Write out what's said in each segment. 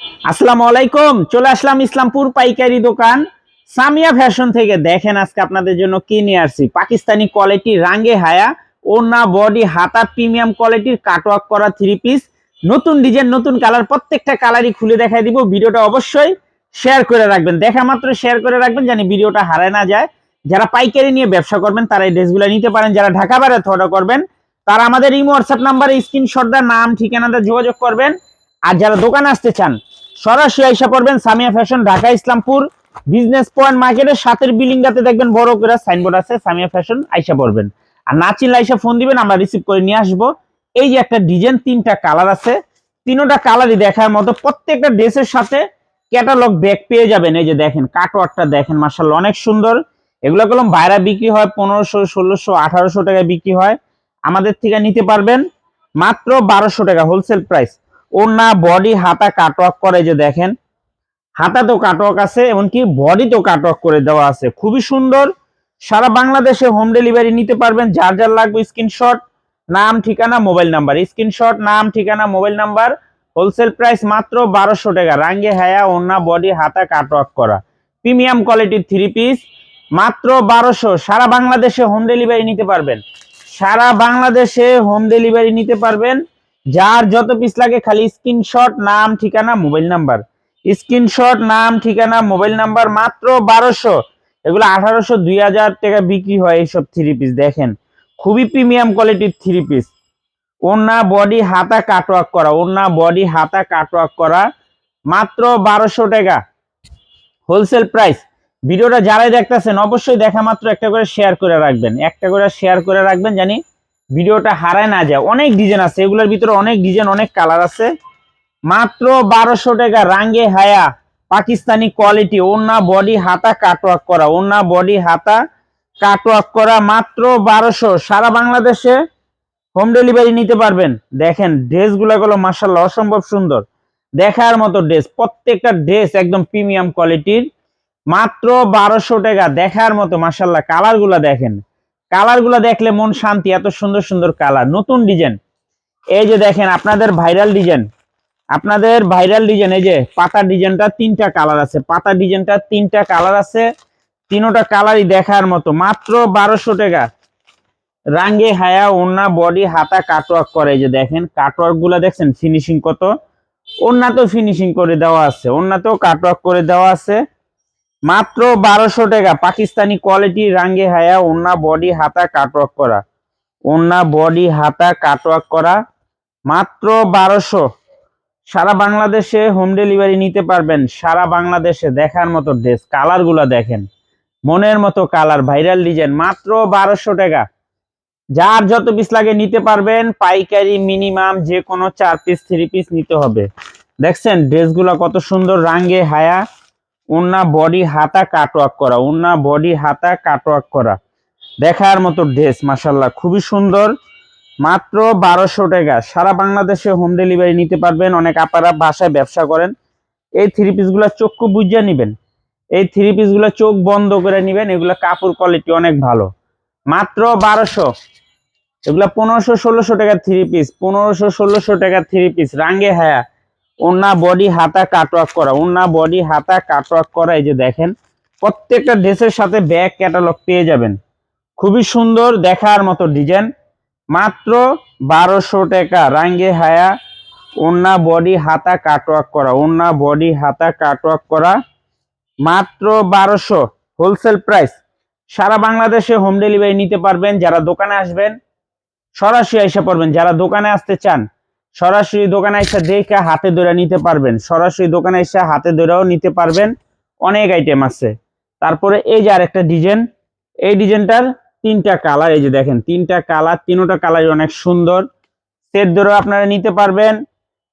আসসালামু আলাইকুম, চলে আসলাম ইসলামপুর পাইকারি দোকান। সামিয়া ফ্যাশন থেকে দেখেন আজকে আপনাদের জন্য কি নিয়ে আসছি। পাকিস্তানি কোয়ালিটি, রাঙ্গে হায়া ওনা বডি হাতা প্রিমিয়াম কোয়ালিটির কাটওয়ার্ক করা থ্রি পিস নতুন ডিজাইন নতুন কালার প্রত্যেকটা কালারই খুলে দেখাই দিব। ভিডিওটা অবশ্যই শেয়ার করে রাখবেন। দেখা মাত্র শেয়ার করে রাখবেন, জানি ভিডিওটা হারায় না যায়। যারা পাইকারি নিয়ে ব্যবসা করবেন, তারা এই ড্রেসগুলো নিতে পারেন। যারা ঢাকা বাইরে অর্ডার করবেন, তারা আমাদের ইমো হোয়াটসঅ্যাপ নাম্বারে স্ক্রিনশট দেওয়ার নাম, ঠিকানাটা যোগাযোগ করবেন। আর যারা দোকানে আসতে চান, সরাসরি আইসা পড়বেন Samia fashion, Dhaka, Islampur, business point মার্কেটের সাথের বিল্ডিংটাতে দেখবেন বড় করে সাইনবোর্ড আছে, সামিয়া ফ্যাশন, আইসা পড়বেন। আর না চিনলে আইসা ফোন দিবেন, আমরা রিসিভ করে নিয়ে আসব। এই যে একটা ডিজাইন তিনটা কালার আছে। তিনোটা কালারই দেখার মতো প্রত্যেকটা ড্রেসের সাথে ক্যাটালগ ব্যাগ পেয়ে যাবেন। এই যে দেখেন কাটওয়ার্কটা দেখেন মার্শাল অনেক সুন্দর। এগুলো কলম বাইরা বিক্রি হয়, পনেরোশো, ষোলোশো, আঠারোশো টাকায় বিক্রি হয়। আমাদের থেকে নিতে পারবেন মাত্র বারোশো টাকা হোলসেল প্রাইস ওড়না বডি হাতা কাটওয়ার্ক করে যে দেখেন। হাতা তো কাটওয়ার্ক আছে, এমনকি বডি তো কাটওয়ার্ক করে দেওয়া আছে। খুবই সুন্দর। সারা বাংলাদেশে হোম ডেলিভারি নিতে পারবেন। যার যার লাগবে স্ক্রিনশট নাম, ঠিকানা মোবাইল নাম্বার স্ক্রিনশট নাম, ঠিকানা মোবাইল নাম্বার হোলসেল প্রাইস মাত্র বারোশো টাকা। রাঙ্গে, হায়া, ওড়না বডি হাতা কাটওয়ার্ক করা। প্রিমিয়াম কোয়ালিটির থ্রি পিস মাত্র বারোশো। সারা বাংলাদেশে হোম ডেলিভারি নিতে পারবেন। সারা বাংলাদেশে হোম ডেলিভারি নিতে পারবেন। যার যত পিস লাগে খালি স্ক্রিনশট নাম, ঠিকানা মোবাইল নাম্বার স্ক্রিনশট নাম, ঠিকানা মোবাইল নাম্বার মাত্র বারোশো। এগুলো আঠারোশো, দুই হাজার টাকা বিক্রি হয় এইসব থ্রি পিস দেখেন। খুবই প্রিমিয়াম কোয়ালিটির থ্রি পিস ওনা বডি হাতা কাটওয়ার্ক করা। ওনা বডি হাতা কাটওয়ার্ক করা। মাত্র বারোশো টাকা। হোলসেল প্রাইস ভিডিওটা যারাই দেখতেছেন, অবশ্যই দেখা মাত্র একটা করে শেয়ার করে রাখবেন। একটা করে শেয়ার করে রাখবেন, জানি ভিডিওটা হারায় না যায়। অনেক ডিজাইন আছে, এগুলোর ভিতরে অনেক ডিজাইন অনেক কালার আছে। মাত্র বারোশো টাকা রাঙ্গে হায়া, পাকিস্তানি কোয়ালিটি ওনা বডি হাতা কাটওয়ার্ক করা ওনা বডি হাতা কাটওয়ার্ক করা, মাত্র বারোশো। সারা বাংলাদেশে হোম ডেলিভারি নিতে পারবেন। দেখেন, ড্রেসগুলো গুলো মার্শাল্লাহ অসম্ভব সুন্দর। দেখার মতো ড্রেস, প্রত্যেকটা ড্রেস একদম প্রিমিয়াম কোয়ালিটির মাত্র বারোশো টাকা, দেখার মতো মার্শাল্লাহ কালারগুলা দেখেন। কালারগুলা দেখলে মন শান্তি, এত সুন্দর সুন্দর কালার নতুন ডিজাইন এই যে দেখেন, আপনাদের ভাইরাল ডিজাইন আপনাদের ভাইরাল ডিজাইন এই যে পাতা ডিজাইনটা তিনটা কালার আছে। পাতা ডিজাইনটা তিনটা কালার আছে। তিনোটা কালারই দেখার মতো। মাত্র বারোশো টাকা। রাঙ্গে হায়া ওন্না বডি হাতা কাটওয়ার্ক করে। যে দেখেন কাটওয়ার্কগুলা দেখছেন? ফিনিশিং কত? ওন্নাতেও ফিনিশিং করে দেওয়া আছে। ওন্নাতেও কাটওয়ার্ক করে দেওয়া আছে। মাত্র বারোশো টাকা। পাকিস্তানি কোয়ালিটি রাঙ্গে হায়া ওন্না বডি হাতা কাটওয়ার্ক করা। ওন্না বডি হাতা কাটওয়ার্ক করা। মাত্র বারোশো। সারা বাংলাদেশে হোম ডেলিভারি নিতে পারবেন। সারা বাংলাদেশে দেখার মতো ড্রেস কালারগুলা দেখেন। মনের মতো কালার ভাইরাল ডিজাইন মাত্র বারোশো টাকা। যার যত পিস লাগে নিতে পারবেন। পাইকারি মিনিমাম যে কোনো চার পিস থ্রি পিস নিতে হবে। দেখছেন ড্রেসগুলো কত সুন্দর রাঙ্গে হায়া। উন্না বডি হাতা কাটওয়ার্ক করা, উন্না বডি হাতা কাটওয়ার্ক করা। দেখার মতো ড্রেস মাসাল্লাহ খুবই সুন্দর। মাত্র বারোশো টাকা। সারা বাংলাদেশে হোম ডেলিভারি নিতে পারবেন, অনেক আপারা বাসায় ব্যবসা করেন। এই থ্রি পিসগুলো চক্ষু বুঝিয়ে নেবেন। এই থ্রি পিসগুলো চোখ বন্ধ করে নেবেন, এগুলো কাপড় কোয়ালিটি অনেক ভালো। মাত্র বারোশো। এগুলা পনেরোশো, ষোলোশো টাকা থ্রি পিস পনেরোশো, ষোলোশো টাকা থ্রি পিস রাঙ্গে হায়া। ওনা বডি হাতা কাটওয়ার্ক করা ওনা বডি হাতা কাটওয়ার্ক করা, এই যে দেখেন, প্রত্যেকটা ড্রেসের সাথে ব্যাগ ক্যাটালগ পেয়ে যাবেন। খুবই সুন্দর দেখার মতো ডিজাইন মাত্র বারোশো টাকা রাঙ্গে হায়া ওনা বডি হাতা কাটওয়ার্ক করা ওনা বডি হাতা কাটওয়ার্ক করা। মাত্র বারোশো হোলসেল প্রাইস সারা বাংলাদেশে হোম ডেলিভারি নিতে পারবেন, যারা দোকানে আসবেন, সরাসরি এসে পড়বেন। যারা দোকানে আসতে চান সরাসরি দোকানে এসে দেখে হাতে ধরে নিতে পারবেন। সরাসরি দোকানে এসে হাতে ধরেও নিতে পারবেন। অনেক আইটেম আছে। তারপরে এই যে আরেকটা ডিজাইন এই ডিজাইনটার তিনটা কালার এই যে দেখেন, তিনটা কালার তিনোটা কালারই অনেক সুন্দর। সেট ধরেও আপনারা নিতে পারবেন।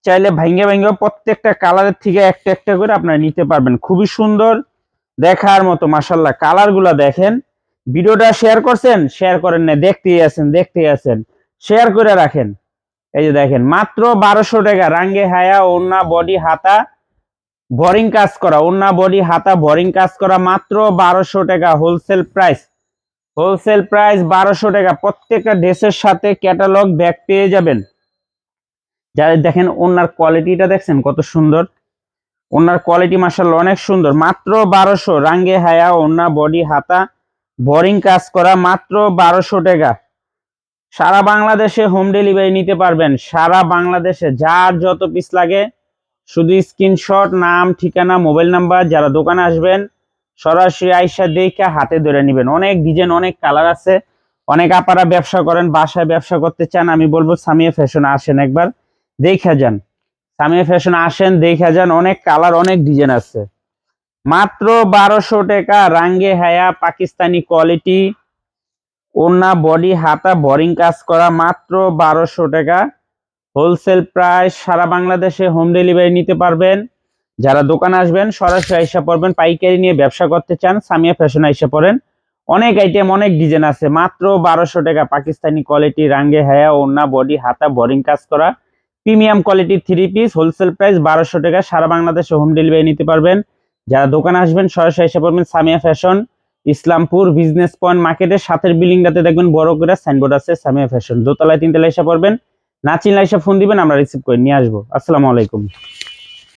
চাইলে ভাঙ্গে ভাঙ্গে প্রত্যেকটা কালারের থেকে একটা একটা করে আপনারা নিতে পারবেন। খুবই সুন্দর, দেখার মতো মাসাল্লাহ কালারগুলা দেখেন। ভিডিওটা শেয়ার করছেন? শেয়ার করেন না দেখতেই আছেন দেখতেই আছেন। শেয়ার করে রাখেন। এই যে দেখেন, মাত্র বারোশো টাকা, রাঙ্গে হায়া ওন্না বডি, হাতা, বোরিং কাজ করা ওন্না বডি, হাতা, বোরিং কাজ করা, মাত্র বারোশো টাকা হোলসেল প্রাইস হোলসেল প্রাইস বারোশো টাকা, প্রত্যেকটা ড্রেসের সাথে ক্যাটালগ ব্যাগ পেয়ে যাবেন। যাদের দেখেন ওনার কোয়ালিটিটা দেখছেন কত সুন্দর। ওনার কোয়ালিটি মার্শাল্লাহ অনেক সুন্দর। মাত্র বারোশো, রাঙ্গে হায়া ওনা বডি, হাতা, বোরিং কাজ করা, মাত্র বারোশো টাকা। সারা বাংলাদেশে হোম ডেলিভারি নিতে পারবেন। সারা বাংলাদেশে যার যত পিস লাগে, শুধু স্ক্রিনশট নাম, ঠিকানা মোবাইল নাম্বার যারা দোকানে আসবেন, সরাসরি আইসা দেখে হাতে ধরে নেবেন। অনেক ডিজাইন অনেক কালার আছে। অনেক আপারা ব্যবসা করেন, বাসায় ব্যবসা করতে চান, আমি বলব সামিয়া ফ্যাশন আসেন একবার, দেখে যান। সামিয়া ফ্যাশন আসেন, দেখে যান, অনেক কালার অনেক ডিজাইন আছে। মাত্র বারোশো টাকা, রাঙ্গে হায়া, পাকিস্তানি কোয়ালিটি ওনা বডি, হাতা, বোরিং কাজ করা মাত্র বারোশো টাকা। হোলসেল প্রাইস সারা বাংলাদেশে হোম ডেলিভারি নিতে পারবেন। যারা দোকানে আসবেন, সরাসরি আইসা পড়বেন, পাইকারি নিয়ে ব্যবসা করতে চান, সামিয়া ফ্যাশন আইসা পড়েন। অনেক আইটেম অনেক ডিজাইন আছে, মাত্র বারোশো টাকা। পাকিস্তানি কোয়ালিটি রাঙ্গে হায়া ওনা বডি, হাতা, বোরিং কাজ করা। প্রিমিয়াম কোয়ালিটির থ্রি পিস হোলসেল প্রাইস বারোশো টাকা। সারা বাংলাদেশে হোম ডেলিভারি নিতে পারবেন। যারা দোকানে আসবেন, সরাসরি এসে পড়বেন, Samia fashion Islampur business point মার্কেটের সাথের বিল্ডিংটাতে দেখবেন বড় করে সাইনবোর্ড আছে সামিয়া ফ্যাশন দোতলায় তিনতলায় এসে পড়বেন, না চিনলে এসে ফোন দিবেন, আমরা রিসিভ করে নিয়ে আসব। আসসালামু আলাইকুম।